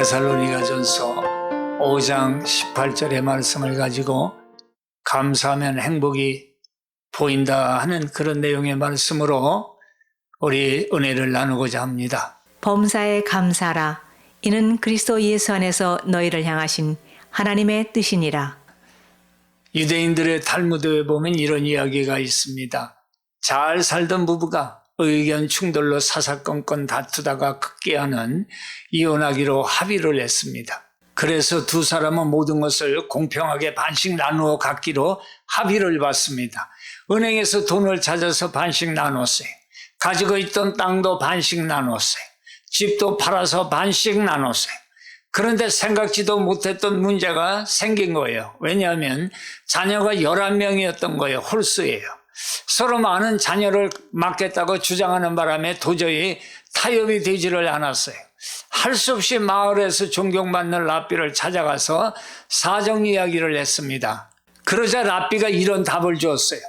데살로니가전서 5장 18절의 말씀을 가지고 감사하면 행복이 보인다 하는 그런 내용의 말씀으로 우리 은혜를 나누고자 합니다. 범사에 감사라. 이는 그리스도 예수 안에서 너희를 향하신 하나님의 뜻이니라. 유대인들의 탈무드에 보면 이런 이야기가 있습니다. 잘 살던 부부가 의견 충돌로 사사건건 다투다가 극기하는 이혼하기로 합의를 했습니다. 그래서 두 사람은 모든 것을 공평하게 반씩 나누어 갖기로 합의를 받습니다. 은행에서 돈을 찾아서 반씩 나눴어요. 가지고 있던 땅도 반씩 나눴어요. 집도 팔아서 반씩 나눴어요. 그런데 생각지도 못했던 문제가 생긴 거예요. 왜냐하면 자녀가 11명이었던 거예요. 홀수예요. 서로 많은 자녀를 맡겠다고 주장하는 바람에 도저히 타협이 되지를 않았어요. 할 수 없이 마을에서 존경받는 랍비를 찾아가서 사정 이야기를 했습니다. 그러자 랍비가 이런 답을 주었어요.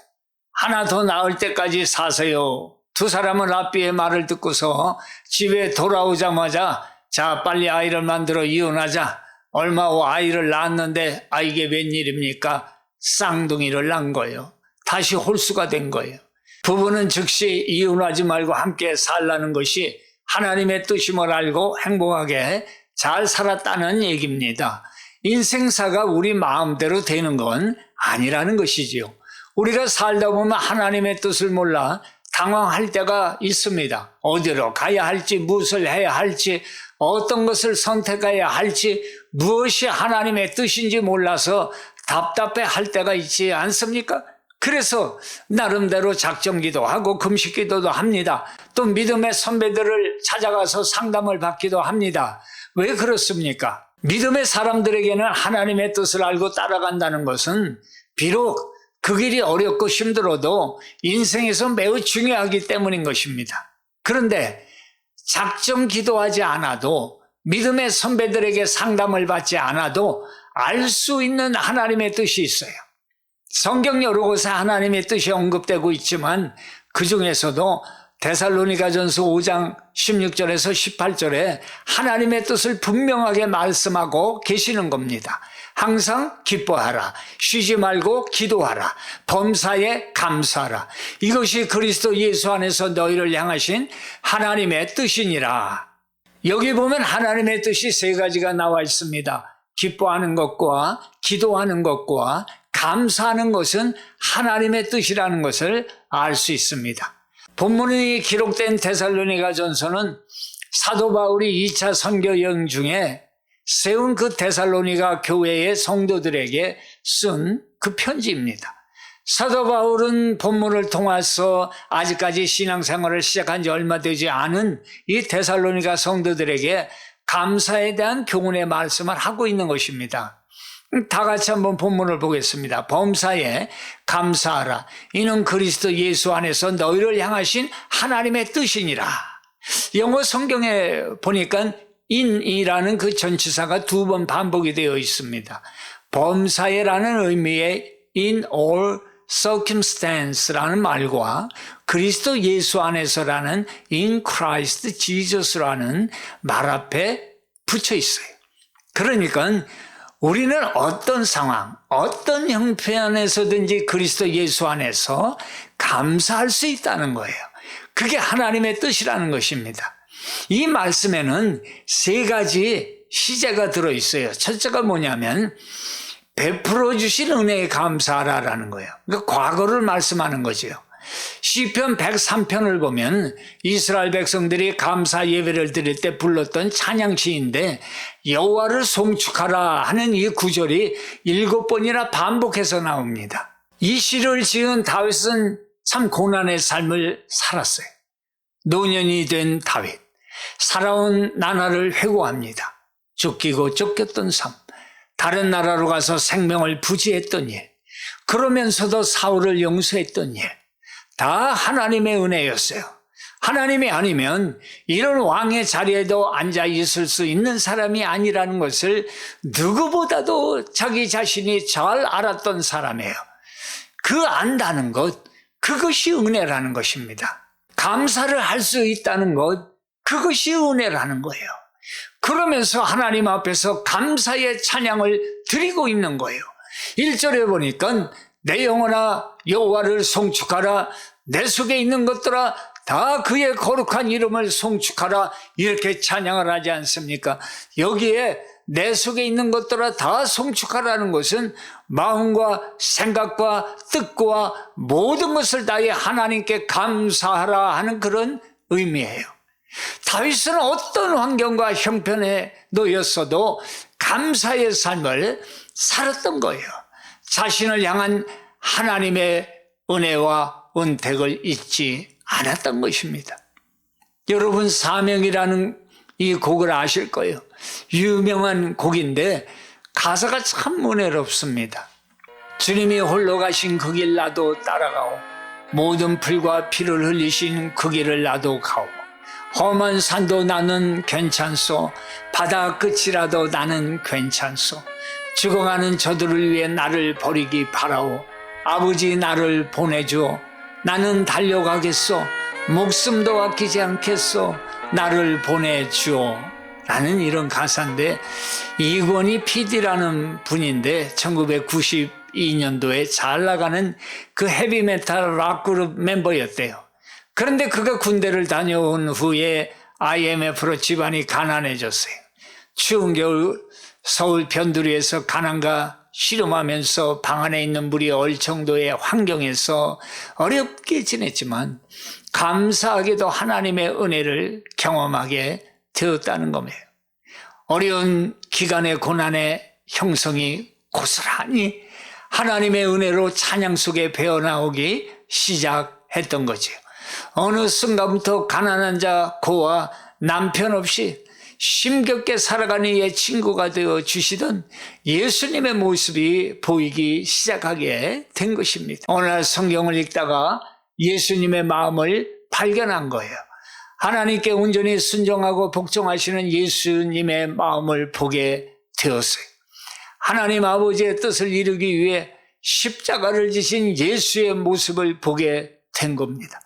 하나 더 나을 때까지 사세요. 두 사람은 랍비의 말을 듣고서 집에 돌아오자마자 자 빨리 아이를 만들어 이혼하자. 얼마 후 아이를 낳았는데 아 이게 웬일입니까? 쌍둥이를 낳은 거예요. 다시 홀수가 된 거예요. 부부는 즉시 이혼하지 말고 함께 살라는 것이 하나님의 뜻임을 알고 행복하게 잘 살았다는 얘기입니다. 인생사가 우리 마음대로 되는 건 아니라는 것이지요. 우리가 살다 보면 하나님의 뜻을 몰라 당황할 때가 있습니다. 어디로 가야 할지, 무엇을 해야 할지, 어떤 것을 선택해야 할지, 무엇이 하나님의 뜻인지 몰라서 답답해 할 때가 있지 않습니까? 그래서 나름대로 작정기도 하고 금식기도도 합니다. 또 믿음의 선배들을 찾아가서 상담을 받기도 합니다. 왜 그렇습니까? 믿음의 사람들에게는 하나님의 뜻을 알고 따라간다는 것은 비록 그 길이 어렵고 힘들어도 인생에서 매우 중요하기 때문인 것입니다. 그런데 작정 기도하지 않아도 믿음의 선배들에게 상담을 받지 않아도 알 수 있는 하나님의 뜻이 있어요. 성경 여러 곳에 하나님의 뜻이 언급되고 있지만 그 중에서도 데살로니가 전서 5장 16절에서 18절에 하나님의 뜻을 분명하게 말씀하고 계시는 겁니다. 항상 기뻐하라. 쉬지 말고 기도하라. 범사에 감사하라. 이것이 그리스도 예수 안에서 너희를 향하신 하나님의 뜻이니라. 여기 보면 하나님의 뜻이 세 가지가 나와 있습니다. 기뻐하는 것과 기도하는 것과 감사하는 것은 하나님의 뜻이라는 것을 알 수 있습니다. 본문이 기록된 데살로니가 전서는 사도 바울이 2차 선교 여행 중에 세운 그 데살로니가 교회의 성도들에게 쓴 그 편지입니다. 사도 바울은 본문을 통해서 아직까지 신앙생활을 시작한 지 얼마 되지 않은 이 데살로니가 성도들에게 감사에 대한 교훈의 말씀을 하고 있는 것입니다. 다 같이 한번 본문을 보겠습니다. 범사에 감사하라. 이는 그리스도 예수 안에서 너희를 향하신 하나님의 뜻이니라. 영어 성경에 보니까 in이라는 그 전치사가 두 번 반복이 되어 있습니다. 범사에라는 의미의 in all circumstance라는 말과 그리스도 예수 안에서라는 in Christ Jesus라는 말 앞에 붙여 있어요. 그러니까 우리는 어떤 상황, 어떤 형편에서든지 그리스도 예수 안에서 감사할 수 있다는 거예요. 그게 하나님의 뜻이라는 것입니다. 이 말씀에는 세 가지 시제가 들어 있어요. 첫째가 뭐냐면 베풀어 주신 은혜에 감사하라라는 거예요. 그러니까 과거를 말씀하는 거죠. 시편 103편을 보면 이스라엘 백성들이 감사 예배를 드릴 때 불렀던 찬양시인데 여호와를 송축하라 하는 이 구절이 일곱 번이나 반복해서 나옵니다. 이 시를 지은 다윗은 참 고난의 삶을 살았어요. 노년이 된 다윗. 살아온 나라를 회고합니다. 쫓기고 쫓겼던 삶. 다른 나라로 가서 생명을 부지했던 일. 그러면서도 사울을 용서했던 일. 다 하나님의 은혜였어요. 하나님이 아니면 이런 왕의 자리에도 앉아 있을 수 있는 사람이 아니라는 것을 누구보다도 자기 자신이 잘 알았던 사람이에요. 그 안다는 것, 그것이 은혜라는 것입니다. 감사를 할 수 있다는 것, 그것이 은혜라는 거예요. 그러면서 하나님 앞에서 감사의 찬양을 드리고 있는 거예요. 1절에 보니까 내 영혼아 여호와를 송축하라 내 속에 있는 것들아 다 그의 거룩한 이름을 송축하라 이렇게 찬양을 하지 않습니까? 여기에 내 속에 있는 것들아 다 송축하라는 것은 마음과 생각과 뜻과 모든 것을 다해 하나님께 감사하라 하는 그런 의미예요. 다윗은 어떤 환경과 형편에 놓였어도 감사의 삶을 살았던 거예요. 자신을 향한 하나님의 은혜와 은택을 잊지 않았던 것입니다. 여러분 사명이라는 이 곡을 아실 거예요. 유명한 곡인데 가사가 참 은혜롭습니다. 주님이 홀로 가신 그 길 나도 따라가오. 모든 풀과 피를 흘리신 그 길을 나도 가오. 험한 산도 나는 괜찮소. 바다 끝이라도 나는 괜찮소. 죽어가는 저들을 위해 나를 버리기 바라오. 아버지 나를 보내줘. 나는 달려가겠소. 목숨도 아끼지 않겠소. 나를 보내주오. 라는 이런 가사인데 이권희 PD라는 분인데 1992년도에 잘 나가는 그 헤비메탈 락그룹 멤버였대요. 그런데 그가 군대를 다녀온 후에 IMF로 집안이 가난해졌어요. 추운 겨울 서울 변두리에서 가난과 씨름하면서 방 안에 있는 물이 얼 정도의 환경에서 어렵게 지냈지만 감사하게도 하나님의 은혜를 경험하게 되었다는 겁니다. 어려운 기간의 고난의 형성이 고스란히 하나님의 은혜로 찬양 속에 배어나오기 시작했던 거죠. 어느 순간부터 가난한 자 고와 남편 없이 심겹게 살아가는 이의 친구가 되어 주시던 예수님의 모습이 보이기 시작하게 된 것입니다. 오늘 성경을 읽다가 예수님의 마음을 발견한 거예요. 하나님께 온전히 순종하고 복종하시는 예수님의 마음을 보게 되었어요. 하나님 아버지의 뜻을 이루기 위해 십자가를 지신 예수의 모습을 보게 된 겁니다.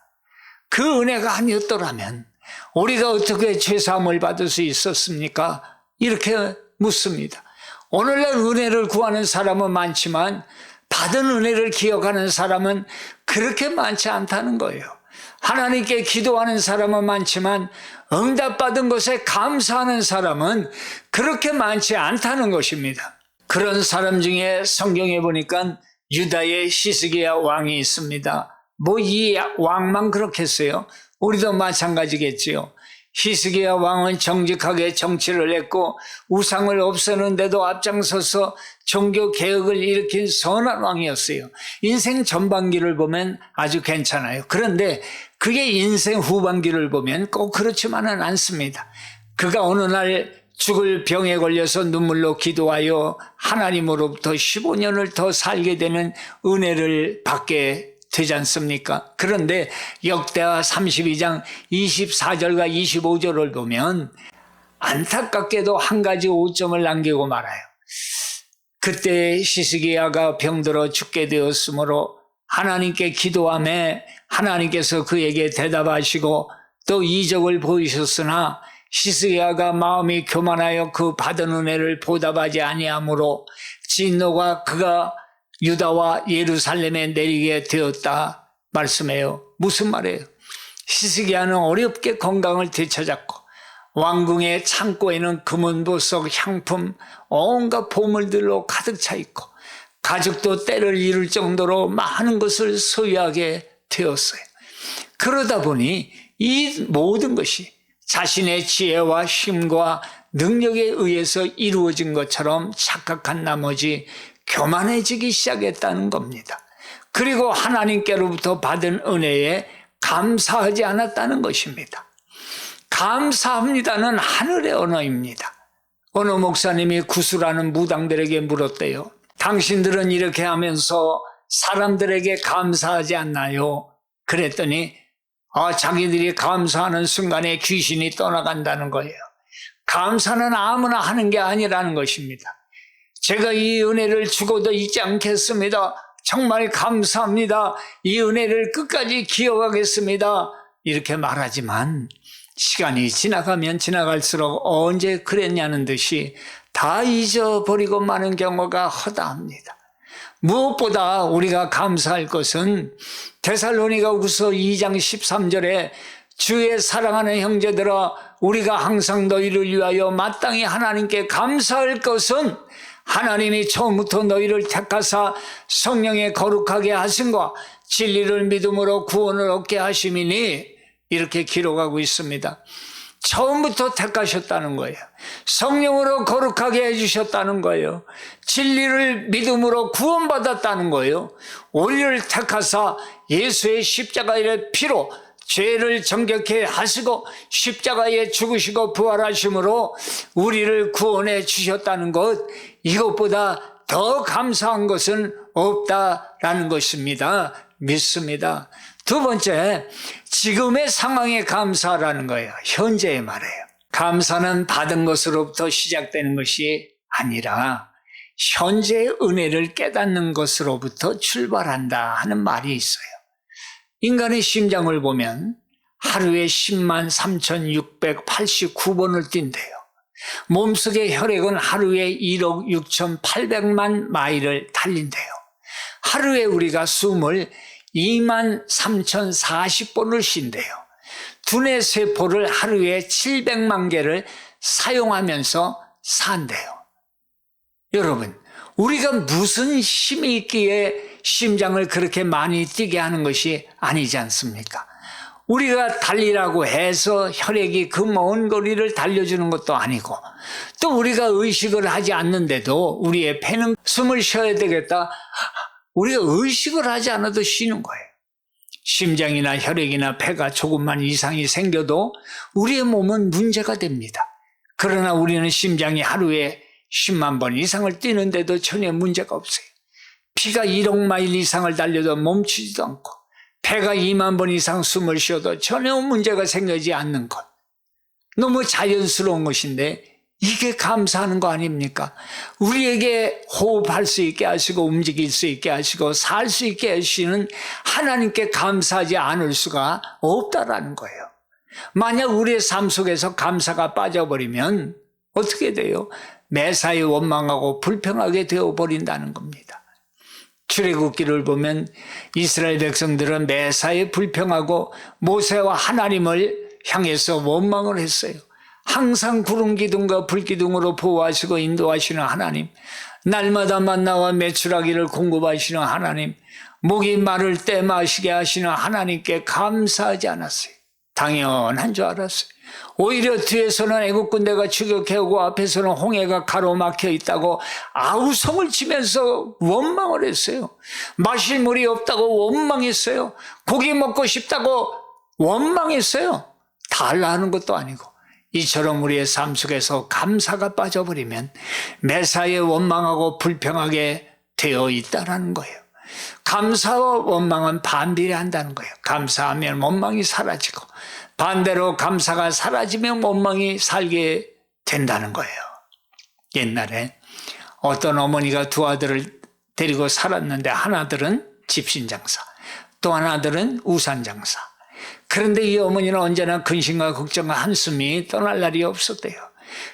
그 은혜가 아니었더라면 우리가 어떻게 죄사함을 받을 수 있었습니까? 이렇게 묻습니다. 오늘날 은혜를 구하는 사람은 많지만 받은 은혜를 기억하는 사람은 그렇게 많지 않다는 거예요. 하나님께 기도하는 사람은 많지만 응답받은 것에 감사하는 사람은 그렇게 많지 않다는 것입니다. 그런 사람 중에 성경에 보니까 유다의 시스기야 왕이 있습니다. 뭐 이 왕만 그렇겠어요? 우리도 마찬가지겠지요. 히스기야 왕은 정직하게 정치를 했고 우상을 없애는데도 앞장서서 종교 개혁을 일으킨 선한 왕이었어요. 인생 전반기를 보면 아주 괜찮아요. 그런데 그게 인생 후반기를 보면 꼭 그렇지만은 않습니다. 그가 어느 날 죽을 병에 걸려서 눈물로 기도하여 하나님으로부터 15년을 더 살게 되는 은혜를 받게 되지 않습니까? 그런데 역대하 32장 24절과 25절을 보면 안타깝게도 한 가지 오점을 남기고 말아요. 그때 시스기야가 병들어 죽게 되었으므로 하나님께 기도함에 하나님께서 그에게 대답하시고 또 이적을 보이셨으나 시스기야가 마음이 교만하여 그 받은 은혜를 보답하지 아니하므로 진노가 그가 유다와 예루살렘에 내리게 되었다 말씀해요. 무슨 말이에요? 시스기야는 어렵게 건강을 되찾았고 왕궁의 창고에는 금은보석, 향품, 온갖 보물들로 가득 차 있고 가족도 때를 이룰 정도로 많은 것을 소유하게 되었어요. 그러다 보니 이 모든 것이 자신의 지혜와 힘과 능력에 의해서 이루어진 것처럼 착각한 나머지 교만해지기 시작했다는 겁니다. 그리고 하나님께로부터 받은 은혜에 감사하지 않았다는 것입니다. 감사합니다는 하늘의 언어입니다. 어느 목사님이 구수라는 무당들에게 물었대요. 당신들은 이렇게 하면서 사람들에게 감사하지 않나요? 그랬더니 아, 자기들이 감사하는 순간에 귀신이 떠나간다는 거예요. 감사는 아무나 하는 게 아니라는 것입니다. 제가 이 은혜를 주고도 잊지 않겠습니다. 정말 감사합니다. 이 은혜를 끝까지 기억하겠습니다. 이렇게 말하지만 시간이 지나가면 지나갈수록 언제 그랬냐는 듯이 다 잊어버리고 마는 경우가 허다합니다. 무엇보다 우리가 감사할 것은 데살로니가 우서 2장 13절에 주의 사랑하는 형제들아 우리가 항상 너희를 위하여 마땅히 하나님께 감사할 것은 하나님이 처음부터 너희를 택하사 성령에 거룩하게 하신과 진리를 믿음으로 구원을 얻게 하심이니 이렇게 기록하고 있습니다. 처음부터 택하셨다는 거예요. 성령으로 거룩하게 해주셨다는 거예요. 진리를 믿음으로 구원받았다는 거예요. 우리를 택하사 예수의 십자가의 피로 죄를 정결케 하시고 십자가에 죽으시고 부활하심으로 우리를 구원해 주셨다는 것 이것보다 더 감사한 것은 없다라는 것입니다. 믿습니다. 두 번째, 지금의 상황에 감사라는 거예요. 현재의 말이에요. 감사는 받은 것으로부터 시작되는 것이 아니라 현재의 은혜를 깨닫는 것으로부터 출발한다 하는 말이 있어요. 인간의 심장을 보면 하루에 10만 3,689번을 뛴대요. 몸속의 혈액은 하루에 1억 6,800만 마일을 달린대요. 하루에 우리가 숨을 2만 3,040번을 쉰대요. 두뇌 세포를 하루에 700만 개를 사용하면서 산대요. 여러분, 우리가 무슨 힘이 있기에 심장을 그렇게 많이 뛰게 하는 것이 아니지 않습니까? 우리가 달리라고 해서 혈액이 그 먼 거리를 달려주는 것도 아니고 또 우리가 의식을 하지 않는데도 우리의 폐는 숨을 쉬어야 되겠다. 우리가 의식을 하지 않아도 쉬는 거예요. 심장이나 혈액이나 폐가 조금만 이상이 생겨도 우리의 몸은 문제가 됩니다. 그러나 우리는 심장이 하루에 10만 번 이상을 뛰는데도 전혀 문제가 없어요. 피가 1억 마일 이상을 달려도 멈추지도 않고 폐가 2만 번 이상 숨을 쉬어도 전혀 문제가 생기지 않는 것. 너무 자연스러운 것인데 이게 감사하는 거 아닙니까? 우리에게 호흡할 수 있게 하시고 움직일 수 있게 하시고 살 수 있게 하시는 하나님께 감사하지 않을 수가 없다라는 거예요. 만약 우리의 삶 속에서 감사가 빠져버리면 어떻게 돼요? 매사에 원망하고 불평하게 되어버린다는 겁니다. 출애굽기를 보면 이스라엘 백성들은 매사에 불평하고 모세와 하나님을 향해서 원망을 했어요. 항상 구름 기둥과 불 기둥으로 보호하시고 인도하시는 하나님, 날마다 만나와 매출하기를 공급하시는 하나님, 목이 마를 때 마시게 하시는 하나님께 감사하지 않았어요. 당연한 줄 알았어요. 오히려 뒤에서는 애국 군대가 추격해오고 앞에서는 홍해가 가로막혀 있다고 아우성을 치면서 원망을 했어요. 마실 물이 없다고 원망했어요. 고기 먹고 싶다고 원망했어요. 달라 하는 것도 아니고. 이처럼 우리의 삶 속에서 감사가 빠져버리면 매사에 원망하고 불평하게 되어 있다라는 거예요. 감사와 원망은 반비례한다는 거예요. 감사하면 원망이 사라지고 반대로 감사가 사라지면 원망이 살게 된다는 거예요. 옛날에 어떤 어머니가 두 아들을 데리고 살았는데 하나들은 집신장사, 또 하나들은 우산장사. 그런데 이 어머니는 언제나 근심과 걱정과 한숨이 떠날 날이 없었대요.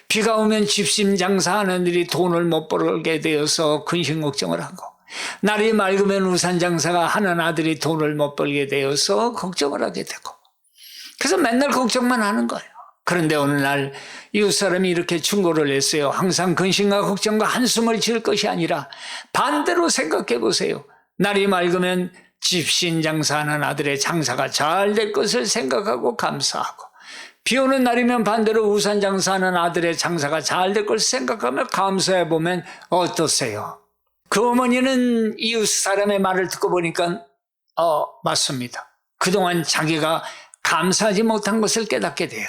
비가 오면 집신장사 하는 일이 돈을 못 벌게 되어서 근심 걱정을 하고 날이 맑으면 우산 장사가 하는 아들이 돈을 못 벌게 되어서 걱정을 하게 되고 그래서 맨날 걱정만 하는 거예요. 그런데 어느 날 이웃 사람이 이렇게 충고를 했어요. 항상 근심과 걱정과 한숨을 지을 것이 아니라 반대로 생각해 보세요. 날이 맑으면 집신 장사하는 아들의 장사가 잘 될 것을 생각하고 감사하고 비 오는 날이면 반대로 우산 장사하는 아들의 장사가 잘 될 것을 생각하며 감사해 보면 어떠세요? 그 어머니는 이웃 사람의 말을 듣고 보니까 어 맞습니다. 그동안 자기가 감사하지 못한 것을 깨닫게 돼요.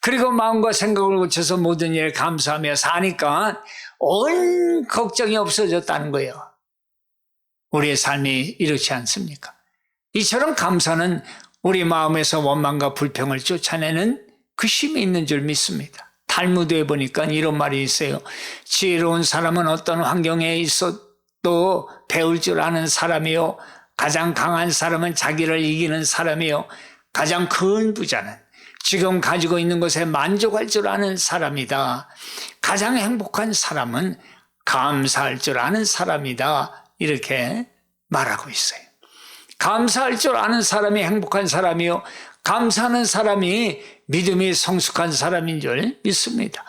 그리고 마음과 생각을 고쳐서 모든 일에 감사하며 사니까 온 걱정이 없어졌다는 거예요. 우리의 삶이 이렇지 않습니까? 이처럼 감사는 우리 마음에서 원망과 불평을 쫓아내는 그 힘이 있는 줄 믿습니다. 탈무드에 보니까 이런 말이 있어요. 지혜로운 사람은 어떤 환경에 있어도 배울 줄 아는 사람이요. 가장 강한 사람은 자기를 이기는 사람이요. 가장 큰 부자는 지금 가지고 있는 것에 만족할 줄 아는 사람이다. 가장 행복한 사람은 감사할 줄 아는 사람이다. 이렇게 말하고 있어요. 감사할 줄 아는 사람이 행복한 사람이요. 감사하는 사람이 믿음이 성숙한 사람인 줄 믿습니다.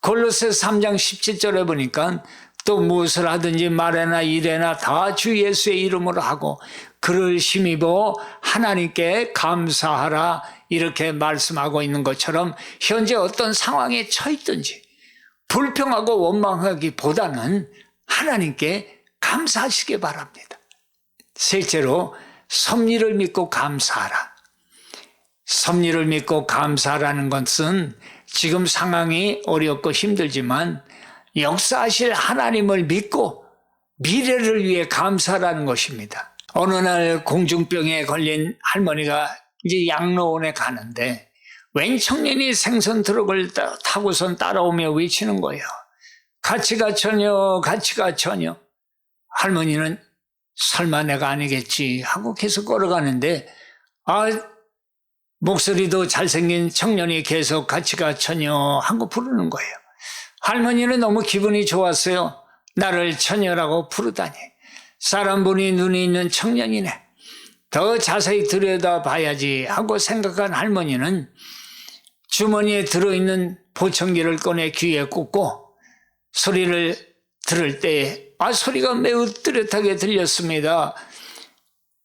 골로새 3장 17절에 보니까 또 무엇을 하든지 말에나 일에나 다 주 예수의 이름으로 하고 그를 힘입어 하나님께 감사하라 이렇게 말씀하고 있는 것처럼 현재 어떤 상황에 처했든지 불평하고 원망하기보다는 하나님께 감사하시기 바랍니다. 셋째로 섭리를 믿고 감사하라. 섭리를 믿고 감사라는 것은 지금 상황이 어렵고 힘들지만 역사하실 하나님을 믿고 미래를 위해 감사라는 것입니다. 어느 날 공중병에 걸린 할머니가 이제 양로원에 가는데 웬 청년이 생선 트럭을 따- 타고선 따라오며 외치는 거예요. 같이 가 처녀, 같이 가 처녀. 할머니는 설마 내가 아니겠지 하고 계속 걸어가는데 아 목소리도 잘생긴 청년이 계속 같이 가 처녀 하고 부르는 거예요. 할머니는 너무 기분이 좋았어요. 나를 처녀라고 부르다니. 사람 보니 눈이 있는 청년이네. 더 자세히 들여다 봐야지 하고 생각한 할머니는 주머니에 들어있는 보청기를 꺼내 귀에 꽂고 소리를 들을 때, 아, 소리가 매우 뚜렷하게 들렸습니다.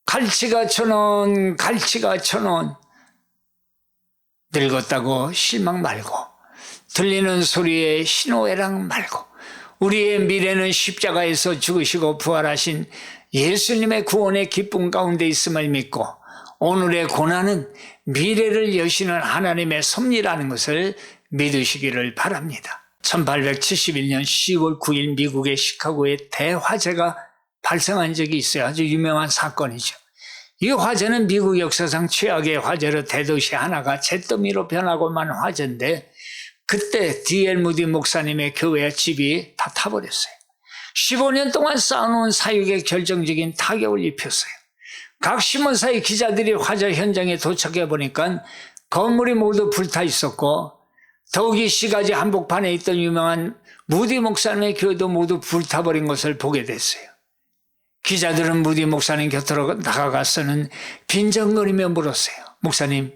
갈치가 천 원, 갈치가 천 원. 늙었다고 실망 말고, 들리는 소리에 신호애랑 말고, 우리의 미래는 십자가에서 죽으시고 부활하신 예수님의 구원의 기쁨 가운데 있음을 믿고, 오늘의 고난은 미래를 여시는 하나님의 섭리라는 것을 믿으시기를 바랍니다. 1871년 10월 9일 미국의 시카고에 대화재가 발생한 적이 있어요. 아주 유명한 사건이죠. 이 화재는 미국 역사상 최악의 화재로 대도시 하나가 잿더미로 변하고만 화재인데 그때 D.L. 무디 목사님의 교회 집이 다 타버렸어요. 15년 동안 쌓아놓은 사육에 결정적인 타격을 입혔어요. 각 신문사의 기자들이 화재 현장에 도착해 보니까 건물이 모두 불타 있었고 더욱이 시가지 한복판에 있던 유명한 무디 목사님의 교회도 모두 불타버린 것을 보게 됐어요. 기자들은 무디 목사님 곁으로 나가가서는 빈정거리며 물었어요. 목사님,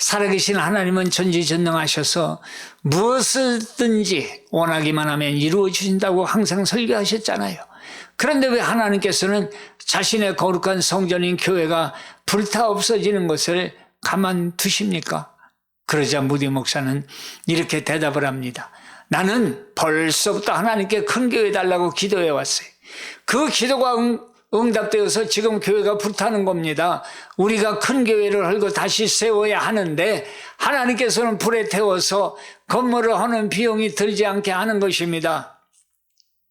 살아계신 하나님은 전지전능하셔서 무엇이든지 원하기만 하면 이루어 주신다고 항상 설교하셨잖아요. 그런데 왜 하나님께서는 자신의 거룩한 성전인 교회가 불타 없어지는 것을 가만 두십니까? 그러자 무디 목사는 이렇게 대답을 합니다. 나는 벌써부터 하나님께 큰 교회 달라고 기도해 왔어요. 그 기도가 응, 응답되어서 지금 교회가 불타는 겁니다. 우리가 큰 교회를 헐고 다시 세워야 하는데 하나님께서는 불에 태워서 건물을 하는 비용이 들지 않게 하는 것입니다.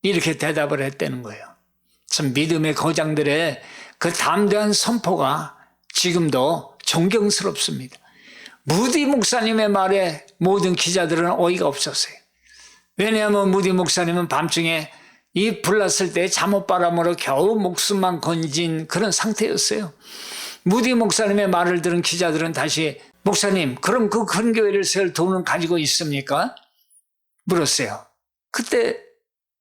이렇게 대답을 했다는 거예요. 참 믿음의 거장들의 그 담대한 선포가 지금도 존경스럽습니다. 무디 목사님의 말에 모든 기자들은 어이가 없었어요. 왜냐하면 무디 목사님은 밤중에 이 불났을 때 잠옷바람으로 겨우 목숨만 건진 그런 상태였어요. 무디 목사님의 말을 들은 기자들은 다시 목사님 그럼 그 큰 교회를 세울 돈은 가지고 있습니까? 물었어요. 그때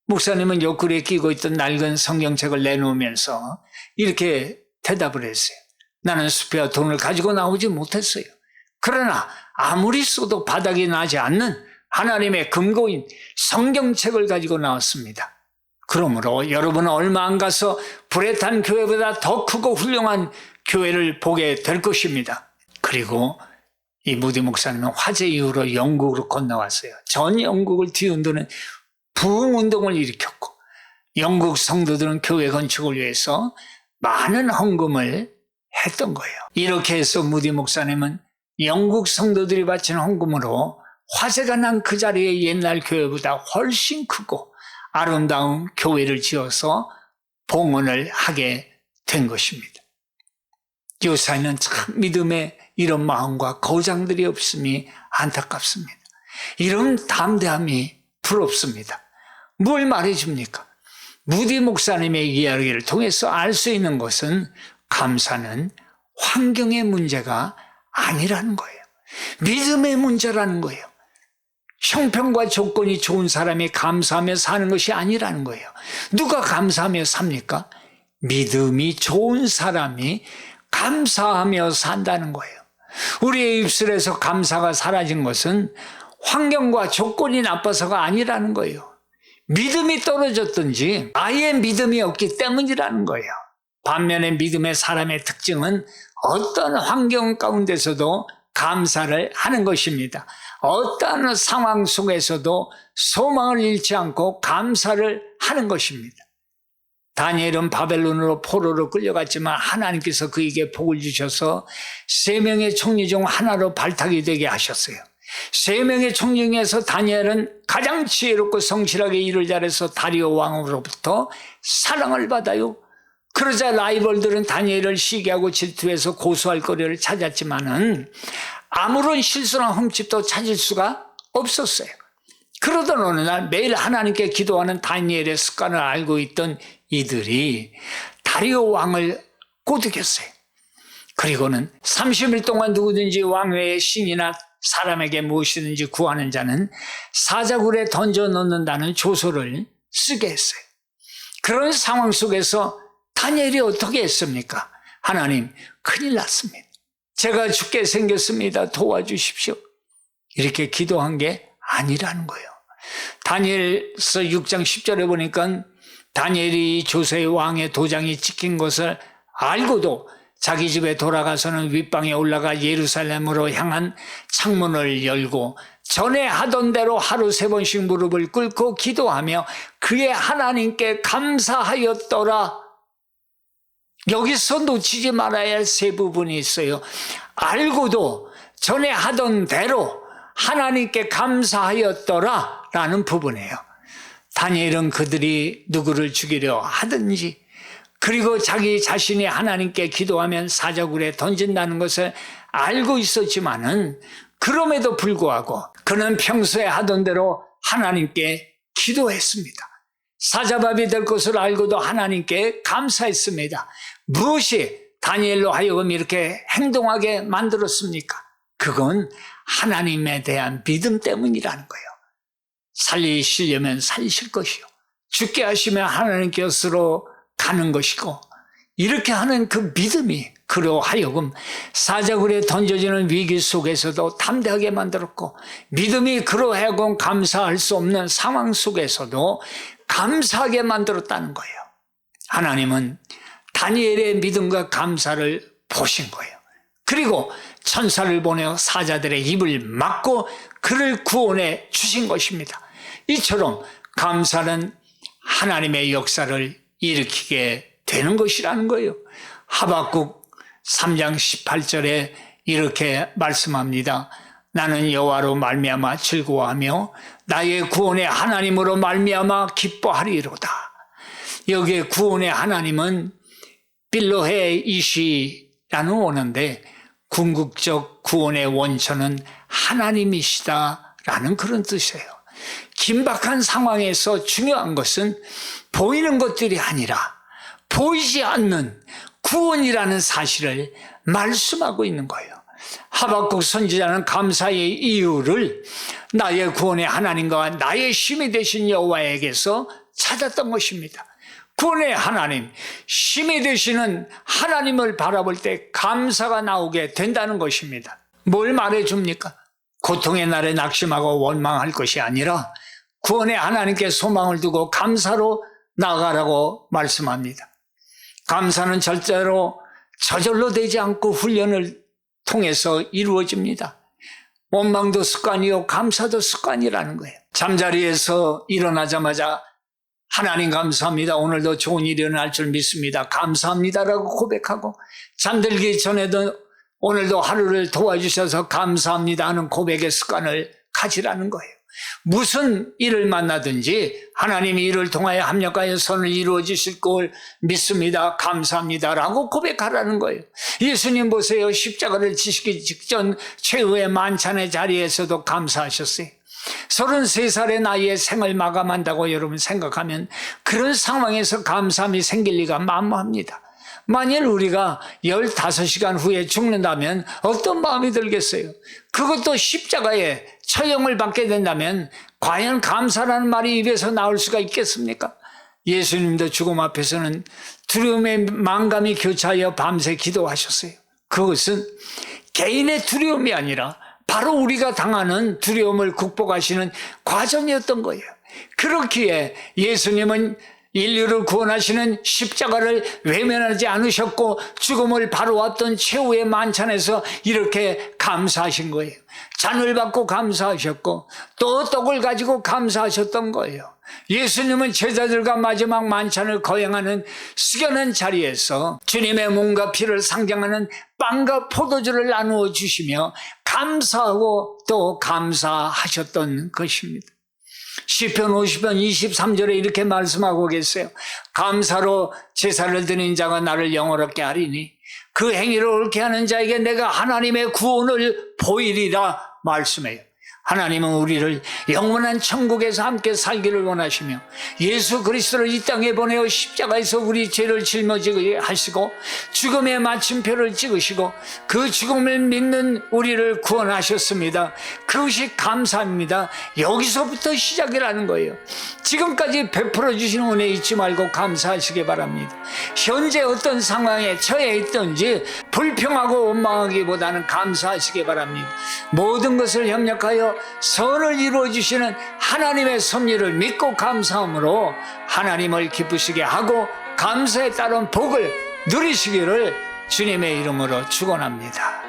목사님은 옆구리에 끼고 있던 낡은 성경책을 내놓으면서 이렇게 대답을 했어요. 나는 숲에 돈을 가지고 나오지 못했어요. 그러나 아무리 써도 바닥이 나지 않는 하나님의 금고인 성경책을 가지고 나왔습니다. 그러므로 여러분은 얼마 안 가서 불에 탄 교회보다 더 크고 훌륭한 교회를 보게 될 것입니다. 그리고 이 무디 목사님은 화재 이후로 영국으로 건너왔어요. 전 영국을 뒤흔드는 부흥 운동을 일으켰고 영국 성도들은 교회 건축을 위해서 많은 헌금을 했던 거예요. 이렇게 해서 무디 목사님은 영국 성도들이 바친 헌금으로 화재가 난 그 자리에 옛날 교회보다 훨씬 크고 아름다운 교회를 지어서 봉헌을 하게 된 것입니다. 요사이는 참 믿음의 이런 마음과 거장들이 없음이 안타깝습니다. 이런 담대함이 부럽습니다. 뭘 말해줍니까? 무디 목사님의 이야기를 통해서 알 수 있는 것은 감사는 환경의 문제가 아니라는 거예요. 믿음의 문제라는 거예요. 형편과 조건이 좋은 사람이 감사하며 사는 것이 아니라는 거예요. 누가 감사하며 삽니까? 믿음이 좋은 사람이 감사하며 산다는 거예요. 우리의 입술에서 감사가 사라진 것은 환경과 조건이 나빠서가 아니라는 거예요. 믿음이 떨어졌든지 아예 믿음이 없기 때문이라는 거예요. 반면에 믿음의 사람의 특징은 어떤 환경 가운데서도 감사를 하는 것입니다. 어떤 상황 속에서도 소망을 잃지 않고 감사를 하는 것입니다. 다니엘은 바벨론으로 포로로 끌려갔지만 하나님께서 그에게 복을 주셔서 세 명의 총리 중 하나로 발탁이 되게 하셨어요. 세 명의 총리 중에서 다니엘은 가장 지혜롭고 성실하게 일을 잘해서 다리오 왕으로부터 사랑을 받아요. 그러자 라이벌들은 다니엘을 시기하고 질투해서 고소할 거리를 찾았지만은 아무런 실수나 흠집도 찾을 수가 없었어요. 그러던 어느 날 매일 하나님께 기도하는 다니엘의 습관을 알고 있던 이들이 다리오 왕을 꼬드겼어요. 그리고는 30일 동안 누구든지 왕외의 신이나 사람에게 무엇이든지 구하는 자는 사자굴에 던져 넣는다는 조서를 쓰게 했어요. 그런 상황 속에서 다니엘이 어떻게 했습니까? 하나님, 큰일 났습니다. 제가 죽게 생겼습니다. 도와주십시오. 이렇게 기도한 게 아니라는 거예요. 다니엘서 6장 10절에 보니까 다니엘이 조세의 왕의 도장이 찍힌 것을 알고도 자기 집에 돌아가서는 윗방에 올라가 예루살렘으로 향한 창문을 열고 전에 하던 대로 하루 세 번씩 무릎을 꿇고 기도하며 그의 하나님께 감사하였더라. 여기서 놓치지 말아야 할 세 부분이 있어요. 알고도 전에 하던 대로 하나님께 감사하였더라 라는 부분이에요. 다니엘은 그들이 누구를 죽이려 하든지 그리고 자기 자신이 하나님께 기도하면 사자굴에 던진다는 것을 알고 있었지만은 그럼에도 불구하고 그는 평소에 하던 대로 하나님께 기도했습니다. 사자밥이 될 것을 알고도 하나님께 감사했습니다. 무엇이 다니엘로 하여금 이렇게 행동하게 만들었습니까? 그건 하나님에 대한 믿음 때문이라는 거예요. 살리시려면 살리실 것이요. 죽게 하시면 하나님 께으로 가는 것이고 이렇게 하는 그 믿음이 그로 하여금 사자굴에 던져지는 위기 속에서도 담대하게 만들었고 믿음이 그로 하여금 감사할 수 없는 상황 속에서도 감사하게 만들었다는 거예요. 하나님은 다니엘의 믿음과 감사를 보신 거예요. 그리고 천사를 보내어 사자들의 입을 막고 그를 구원해 주신 것입니다. 이처럼 감사는 하나님의 역사를 일으키게 되는 것이라는 거예요. 하박국 3장 18절에 이렇게 말씀합니다. 나는 여호와로 말미암아 즐거워하며 나의 구원의 하나님으로 말미암아 기뻐하리로다. 여기에 구원의 하나님은 빌로해 이시라는 원어인데 궁극적 구원의 원천은 하나님이시다라는 그런 뜻이에요. 긴박한 상황에서 중요한 것은 보이는 것들이 아니라 보이지 않는 구원이라는 사실을 말씀하고 있는 거예요. 하박국 선지자는 감사의 이유를 나의 구원의 하나님과 나의 힘이 되신 여호와에게서 찾았던 것입니다. 구원의 하나님, 힘이 되시는 하나님을 바라볼 때 감사가 나오게 된다는 것입니다. 뭘 말해 줍니까? 고통의 날에 낙심하고 원망할 것이 아니라 구원의 하나님께 소망을 두고 감사로 나가라고 말씀합니다. 감사는 절대로 저절로 되지 않고 훈련을 통해서 이루어집니다. 원망도 습관이요, 감사도 습관이라는 거예요. 잠자리에서 일어나자마자 하나님 감사합니다. 오늘도 좋은 일이 일어날 줄 믿습니다. 감사합니다라고 고백하고 잠들기 전에도 오늘도 하루를 도와주셔서 감사합니다 하는 고백의 습관을 가지라는 거예요. 무슨 일을 만나든지 하나님이 이를 통하여 합력하여 선을 이루어 주실 걸 믿습니다. 감사합니다 라고 고백하라는 거예요. 예수님 보세요. 십자가를 지시기 직전 최후의 만찬의 자리에서도 감사하셨어요. 33살의 나이에 생을 마감한다고 여러분 생각하면 그런 상황에서 감사함이 생길 리가 만무합니다. 만일 우리가 15시간 후에 죽는다면 어떤 마음이 들겠어요? 그것도 십자가에 처형을 받게 된다면 과연 감사라는 말이 입에서 나올 수가 있겠습니까? 예수님도 죽음 앞에서는 두려움의 망감이 교차하여 밤새 기도하셨어요. 그것은 개인의 두려움이 아니라 바로 우리가 당하는 두려움을 극복하시는 과정이었던 거예요. 그렇기에 예수님은 인류를 구원하시는 십자가를 외면하지 않으셨고 죽음을 바로 왔던 최후의 만찬에서 이렇게 감사하신 거예요. 잔을 받고 감사하셨고 또 떡을 가지고 감사하셨던 거예요. 예수님은 제자들과 마지막 만찬을 거행하는 숙여는 자리에서 주님의 몸과 피를 상징하는 빵과 포도주를 나누어 주시며 감사하고 또 감사하셨던 것입니다. 시편 50편 23절에 이렇게 말씀하고 계세요. 감사로 제사를 드린 자가 나를 영원롭게 하리니 그 행위를 옳게 하는 자에게 내가 하나님의 구원을 보이리라 말씀해요. 하나님은 우리를 영원한 천국에서 함께 살기를 원하시며 예수 그리스도를 이 땅에 보내어 십자가에서 우리 죄를 짊어지게 하시고 죽음의 마침표를 찍으시고 그 죽음을 믿는 우리를 구원하셨습니다. 그것이 감사입니다. 여기서부터 시작이라는 거예요. 지금까지 베풀어 주신 은혜 잊지 말고 감사하시기 바랍니다. 현재 어떤 상황에 처해 있든지 불평하고 원망하기보다는 감사하시기 바랍니다. 모든 것을 협력하여 선을 이루어 주시는 하나님의 섭리를 믿고 감사함으로 하나님을 기쁘시게 하고 감사에 따른 복을 누리시기를 주님의 이름으로 축원합니다.